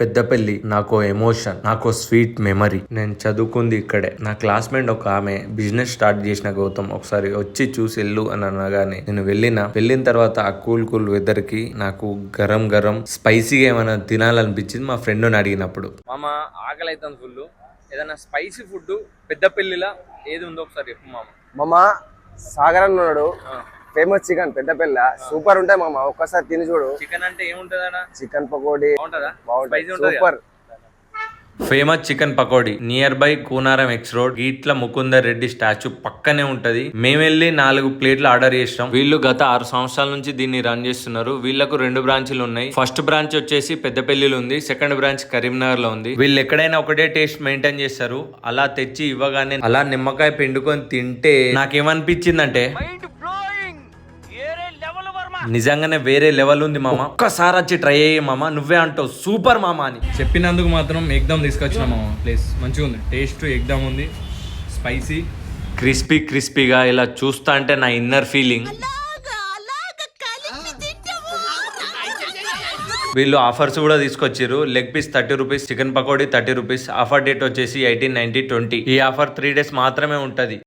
పెద్దపల్లి నాకు ఎమోషన్ నాకు sweet memory నేను చదువుకుంది ఇక్కడే. నా క్లాస్మేట్ ఒక ఆమె బిజినెస్ స్టార్ట్ చేసిన గౌతమ్. ఒకసారి వచ్చి చూసి వెళ్ళు అని అనగానే నేను వెళ్ళిన. వెళ్ళిన తర్వాత ఆ కూల్ కూల్ వెదర్కి నాకు గరం గరం స్పైసీగా ఏమైనా తినాలనిపించింది మా ఫ్రెండ్ అడిగినప్పుడు. మామ ఆకలి ఫుల్ ఏదైనా స్పైసీ ఫుడ్ పెద్దపల్లిలా ఏది ఉందో ఒకసారి చెప్పు మామ. మామ Sagar famous chicken Peddapalli super ఉంటాయి మామ. ఒక్కసారి తిని చూడు. చికెన్ అంటే ఏముంటుంది చికెన్ పకోడీ. బాగుంటుందా? Super. Famous chicken pakodi. Near by Koonaram X road Geetla Mukundar Reddy statue పక్కనే ఉంటది. మేము వెళ్ళి నాలుగు ప్లేట్లు ఆర్డర్ చేసినాం. వీళ్ళు గత ఆరు సంవత్సరాల నుంచి దీన్ని రన్ చేస్తున్నారు. వీళ్ళకు రెండు బ్రాంచ్లు ఉన్నాయి. ఫస్ట్ బ్రాంచ్ వచ్చేసి పెద్దపల్లిలో ఉంది. సెకండ్ బ్రాంచ్ కరీంనగర్లో ఉంది. వీళ్ళు ఎక్కడైనా ఒకటే టేస్ట్ మెయింటైన్ చేస్తారు. అలా తెచ్చి ఇవ్వగానే అలా నిమ్మకాయ పిండుకొని తింటే నాకేమనిపించిందంటే నిజంగానే వేరే లెవెల్ ఉంది మామ. ఒక్కసారి వచ్చి ట్రై అయ్యే మామ. నువ్వే అంటావు సూపర్ మామ అని. చెప్పినందుకు మాత్రం ఎగ్దమ్ తీసుకొచ్చిన మామ. ప్లేస్ మంచిగా ఉంది. టేస్ట్ ఎగ్దమ్ ఉంది. స్పైసీ క్రిస్పీ క్రిస్పీగా ఇలా చూస్తా అంటే నా ఇన్నర్ ఫీలింగ్ వీళ్ళు ఆఫర్స్ కూడా తీసుకొచ్చారు leg piece thirty rupees chicken pakodi thirty rupees. Offer date వచ్చేసి ఎయిటీన్ నైన్టీ ట్వంటీ. ఈ ఆఫర్ త్రీ డేస్ మాత్రమే ఉంటది.